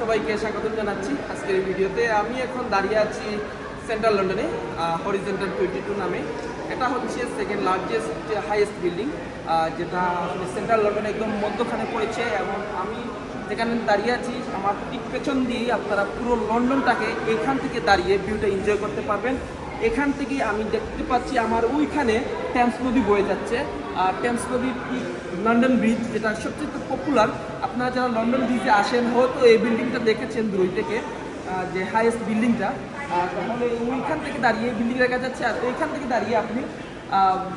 সবাইকে স্বাগত জানাচ্ছি আজকের ভিডিওতে। আমি এখন দাঁড়িয়ে আছি সেন্ট্রাল লন্ডনে হরিজেন্টাল টোয়েন্টি টু নামে। এটা হচ্ছে সেকেন্ড লার্জেস্ট হাইয়েস্ট বিল্ডিং যেটা সেন্ট্রাল লন্ডনে একদম মধ্যখানে পড়েছে এবং আমি যেখানে দাঁড়িয়ে আছি, আমার ঠিক পেছন দিয়ে আপনারা পুরো লন্ডনটাকে এখান থেকে দাঁড়িয়ে ভিউটা এনজয় করতে পারবেন। এখান থেকে আমি দেখতে পাচ্ছি আমার ওইখানে ট্যাম্পস নদী বয়ে যাচ্ছে। আর নদীর ঠিক লন্ডন ব্রিজ যেটা সবচেয়ে পপুলার আপনারা যারা লন্ডন ব্রিজে আসেন, হয়তো এই বিল্ডিংটা দেখেছেন দূরই থেকে যে হাইয়েস্ট বিল্ডিংটা তাহলে ওইখান থেকে দাঁড়িয়ে বিল্ডিং দেখা যাচ্ছে। আর ওইখান থেকে দাঁড়িয়ে আপনি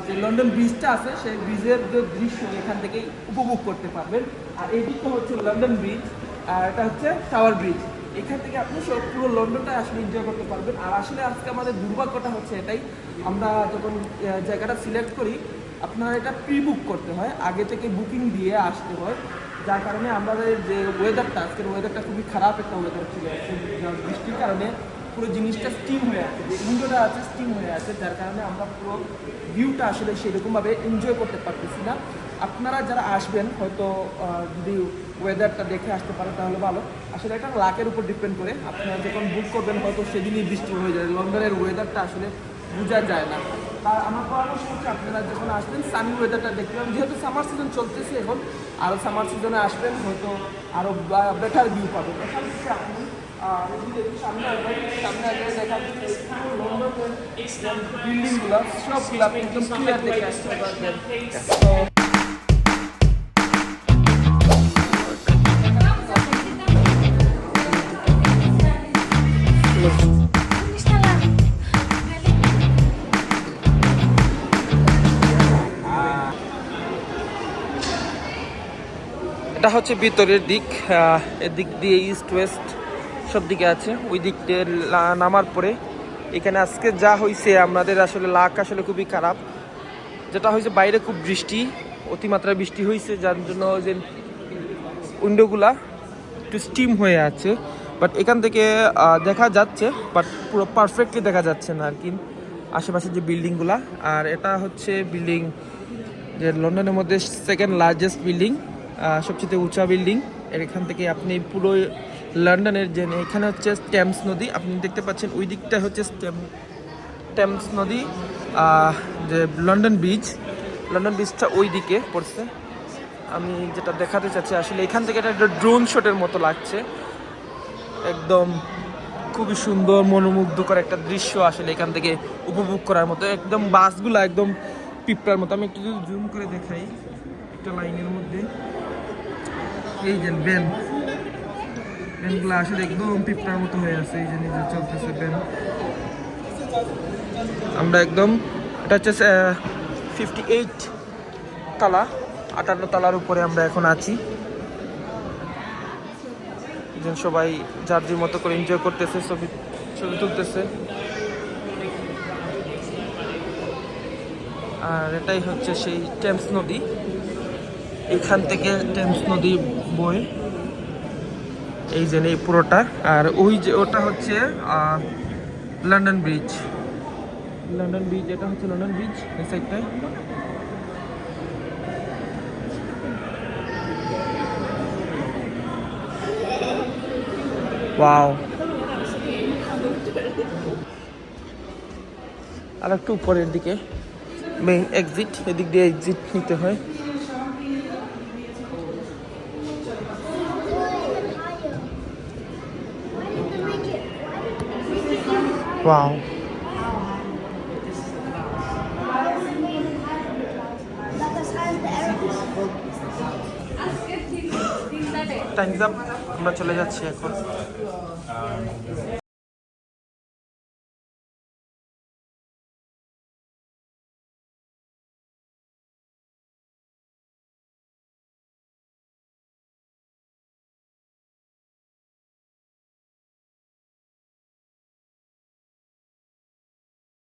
যে লন্ডন ব্রিজটা আছে, সেই ব্রিজের যে দৃশ্য এখান থেকে উপভোগ করতে পারবেন। আর এই দিকটা হচ্ছে লন্ডন ব্রিজ আর এটা হচ্ছে টাওয়ার ব্রিজ এখান থেকে আপনি সব পুরো লন্ডনটা আসলে এনজয় করতে পারবেন। আর আসলে আজকে আমাদের দুর্ভাগ্যটা হচ্ছে এটাই, আমরা যখন জায়গাটা সিলেক্ট করি, আপনার এটা প্রি বুক করতে হয়, আগে থেকে বুকিং দিয়ে আসতে হয়। যার কারণে আমাদের যে ওয়েদারটা আজকের ওয়েদারটা খুবই খারাপ একটা ওয়েদার ছিল। বৃষ্টির কারণে পুরো জিনিসটা স্টিম হয়ে আছে, যে উইন্ডোটা আছে স্টিম হয়ে আছে। যার কারণে আমরা পুরো ভিউটা আসলে সেরকমভাবে এনজয় করতে পারতেছি না। আপনারা যারা আসবেন, হয়তো যদি ওয়েদারটা দেখে আসতে পারে তাহলে ভালো। আসলে এটা লাকের উপর ডিপেন্ড করে। আপনারা যখন বুক করবেন, হয়তো সেদিনই বৃষ্টি হয়ে যায়। লন্ডনের ওয়েদারটা আসলে বোঝা যায় না। আর আমার পরামর্শ হচ্ছে, আপনারা যখন আসবেন সানি ওয়েদারটা দেখতে পাবেন যেহেতু সামার সিজন চলতেছে এখন আরও সামার সিজনে আসবেন, হয়তো আরও বেটার ভিউ পাবেন। এখান থেকে আপনি সামনে আসবেন সামনে আসলে দেখা বিল্ডিংগুলো সবগুলো আপনি একদম ক্লিয়ার দেখে আসতে পারবেন। এটা হচ্ছে ভিতরের দিক এদিক দিয়ে ইস্ট ওয়েস্ট সব দিকে আছে। ওই দিক দিয়ে নামার পরে এখানে আজকে যা হয়েছে আমাদের আসলে লাক আসলে খুবই খারাপ। যেটা হয়েছে বাইরে খুব বৃষ্টি, অতিমাত্রায় বৃষ্টি হয়েছে যার জন্য যে উইন্ডোগুলা একটু স্টিম হয়ে আছে। বাট এখান থেকে দেখা যাচ্ছে বাট পুরো পারফেক্টলি দেখা যাচ্ছে না আর কি আশেপাশে যে বিল্ডিংগুলা আর এটা হচ্ছে বিল্ডিং যে লন্ডনের মধ্যে সেকেন্ড লার্জেস্ট বিল্ডিং সবচেয়ে উঁচা বিল্ডিং এর এখান থেকে আপনি পুরো লন্ডনের যে এখানে হচ্ছে স্ট্যাম্পস নদী। আপনি দেখতে পাচ্ছেন ওই দিকটা হচ্ছে স্ট্যাম টেমস নদী যে লন্ডন ব্রিজ লন্ডন ব্রিজটা ওই দিকে পড়ছে। আমি যেটা দেখাতে চাচ্ছি, আসলে এখান থেকে এটা একটা ড্রোন শটের মতো লাগছে। একদম খুবই সুন্দর, মনোমুগ্ধকর একটা দৃশ্য আসলে এখান থেকে উপভোগ করার মতো। একদম বাসগুলো একদম পিঁপড়ার মতো। আমি একটু জুম করে দেখাই, একটা লাইনের মধ্যে। এই যে ব্যান ব্যানগুলো আসলে একদম পিঁপড়ার মতো হয়ে আছে, এই যে নিজে চলতেছে ব্যান আমরা একদম, এটা হচ্ছে ফিফটি এইট তালা, আটান্ন তালার উপরে আমরা এখন আছি। যেন সবাই যার যে মতো করে এনজয় করতেছে, ছবি ছবি তুলতেছে। আর এটাই হচ্ছে সেই টেমস নদী। এখান থেকে টেমস নদী বই এই যে এই পুরোটা। আর ওই যে ওটা হচ্ছে লন্ডন ব্রিজ লন্ডন ব্রিজ এটা হচ্ছে লন্ডন ব্রিজ এই সাইডটায় ওয়াও আর একটু উপরের দিকে মেইন এক্সিট এদিক দিয়ে এক্সিট নিতে হয়। ওয়াও টাইমস আপ আমরা চলে যাচ্ছি এখন